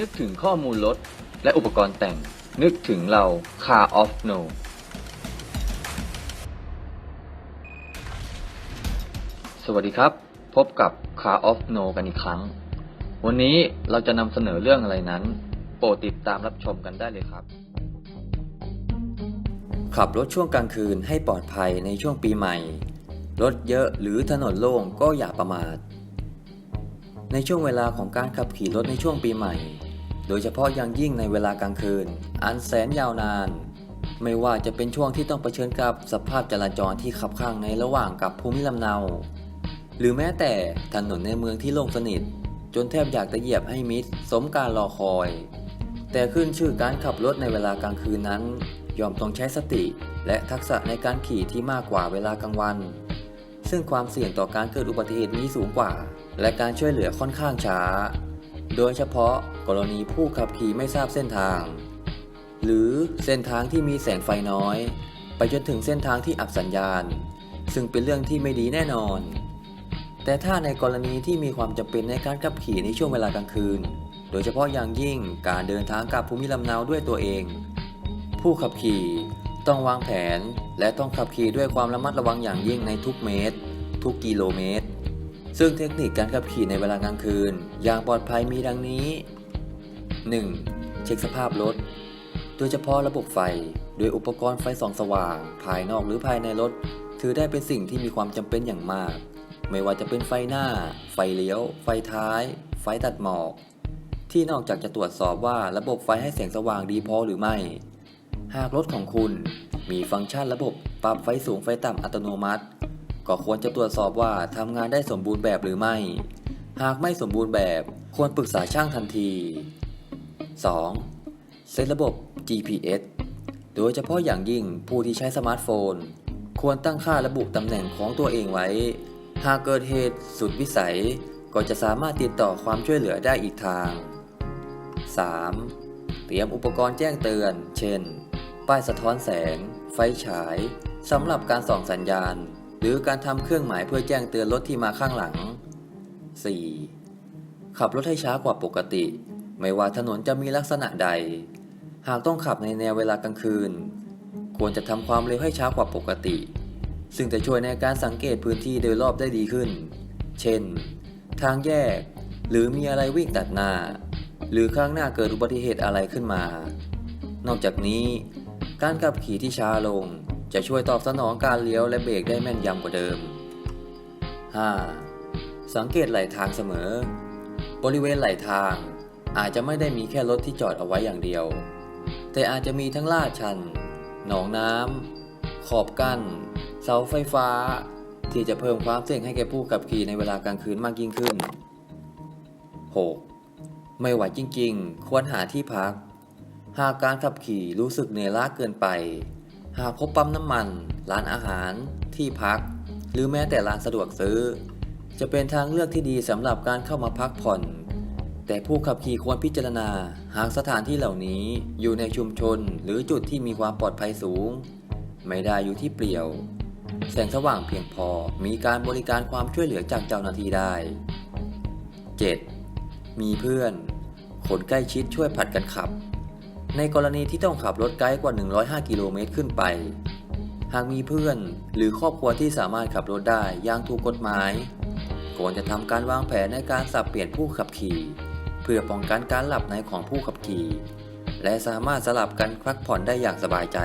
นึกถึงข้อมูลรถและอุปกรณ์แต่ง นึกถึงเรา Car of No สวัสดีครับ พบกับ Car of No กันอีกครั้ง วันนี้เราจะนำเสนอเรื่องอะไรนั้น โปรดติดตามรับชมกันได้เลยครับ ขับรถช่วงกลางคืนให้ปลอดภัยในช่วงปีใหม่ รถเยอะหรือถนนโล่งก็อย่าประมาท ในช่วงเวลาของการขับขี่รถในช่วงปีใหม่ โดยเฉพาะอย่างยิ่งในเวลากลางคืน อันแสนยาวนาน ไม่ว่าจะเป็นช่วงที่ต้องเผชิญกับสภาพจราจรที่ขับข้างในระหว่างกับภูมิลำเนา หรือแม้แต่ถนนในเมืองที่โล่งสนิท จนแทบอยากจะเหยียบให้มิดสมการรอคอย แต่ขึ้นชื่อการขับรถในเวลากลางคืนนั้น ยอมต้องใช้สติ และทักษะในการขี่ที่มากกว่าเวลากลางวัน ซึ่งความเสี่ยงต่อการเกิดอุบัติเหตุมีสูงกว่า และการช่วยเหลือค่อนข้างช้า โดยเฉพาะกรณีผู้ขับขี่ไม่ทราบเส้นทาง หรือเส้นทางที่มีแสงไฟน้อย ไปจนถึงเส้นทางที่อับสัญญาณ ซึ่งเป็นเรื่องที่ไม่ดีแน่นอน แต่ถ้าในกรณีที่มีความจำเป็นในการขับขี่ในช่วงเวลากลางคืน โดยเฉพาะอย่างยิ่งการเดินทางกลับภูมิลำเนาด้วยตัวเอง ผู้ขับขี่ต้องวางแผนและต้องขับขี่ด้วยความระมัดระวังอย่างยิ่งในทุกเมตร ทุกกิโลเมตร ซึ่งเทคนิคการขับขี่ในเวลากลางคืน อย่างปลอดภัยมีดังนี้ 1. เช็คสภาพรถ โดยเฉพาะระบบไฟ โดยอุปกรณ์ไฟส่องสว่าง ภายนอกหรือภายในรถ ถือได้เป็นสิ่งที่มีความจำเป็นอย่างมาก ไม่ว่าจะเป็นไฟหน้า ไฟเลี้ยว ไฟท้าย ไฟตัดหมอก ที่นอกจากจะตรวจสอบว่าระบบไฟให้แสงสว่างดีพอหรือไม่ หากรถของคุณ มีฟังก์ชันระบบปรับไฟสูงไฟต่ำอัตโนมัติ ก็ควรจะตรวจสอบว่าทำงานได้สมบูรณ์แบบหรือไม่ หากไม่สมบูรณ์แบบควรปรึกษาช่างทันที 2. เซตระบบ GPS โดยเฉพาะอย่างยิ่งผู้ที่ใช้สมาร์ทโฟน ควรตั้งค่าระบุตำแหน่งของตัวเองไว้ หากเกิดเหตุสุดวิสัยก็จะสามารถติดต่อความช่วยเหลือได้อีกทาง 3. เตรียมอุปกรณ์แจ้งเตือน เช่น ป้ายสะท้อนแสง ไฟฉายสำหรับการส่องสัญญาณ รือการทำเครื่องหมายเพื่อแจ้งเตือนรถที่มาข้างหลัง 4. ขับรถให้ช้ากว่าปกติ ไม่ว่าถนนจะมีลักษณะใด หากต้องขับในแนวเวลากลางคืน ควรจะทำความเร็วให้ช้ากว่าปกติ ซึ่งจะช่วยในการสังเกตพื้นที่โดยรอบได้ดีขึ้น เช่น ทางแยก หรือมีอะไรวิ่งตัดหน้า หรือข้างหน้าเกิดอุบัติเหตุอะไรขึ้นมา นอกจากนี้ การขับขี่ที่ช้าลง จะช่วยตอบสนองการเลี้ยวและเบรกได้แม่นยำกว่าเดิม 5. สังเกตไหลทางเสมอ บริเวณไหลทาง อาจจะไม่ได้มีแค่รถที่จอดเอาไว้อย่างเดียว แต่อาจจะมีทั้งลาดชัน หนองน้ำขอบกั้น เสาไฟฟ้า ที่จะเพิ่มความเสี่ยงให้แก่ผู้ขับขี่ในเวลากลางคืนมากยิ่งขึ้น 6. ไม่ไหวจริง ๆ ควรหาที่พัก หากการขับขี่รู้สึกเหนื่อยล้าเกินไป หากพบปั๊มน้ำมัน ร้านอาหาร ที่พัก หรือแม้แต่ร้านสะดวกซื้อ จะเป็นทางเลือกที่ดีสำหรับการเข้ามาพักผ่อน แต่ผู้ขับขี่ควรพิจารณา หากสถานที่เหล่านี้อยู่ในชุมชน หรือจุดที่มีความปลอดภัยสูง ไม่ได้อยู่ที่เปลี่ยว แสงสว่างเพียงพอมีการบริการความช่วยเหลือจากเจ้าหน้าที่ได้ 7. มีเพื่อนคนใกล้ชิดช่วยผลัดกันขับ ในกรณีที่ต้องขับรถไกลกว่า 105 กิโลเมตรขึ้นไป หากมีเพื่อนหรือครอบครัวที่สามารถขับรถได้อย่างถูกกฎหมายควรจะทำการวางแผนในการสับเปลี่ยนผู้ขับขี่ เพื่อป้องกันการหลับในของผู้ขับขี่ และสามารถสลับกันพักผ่อนได้อย่างสบายใจ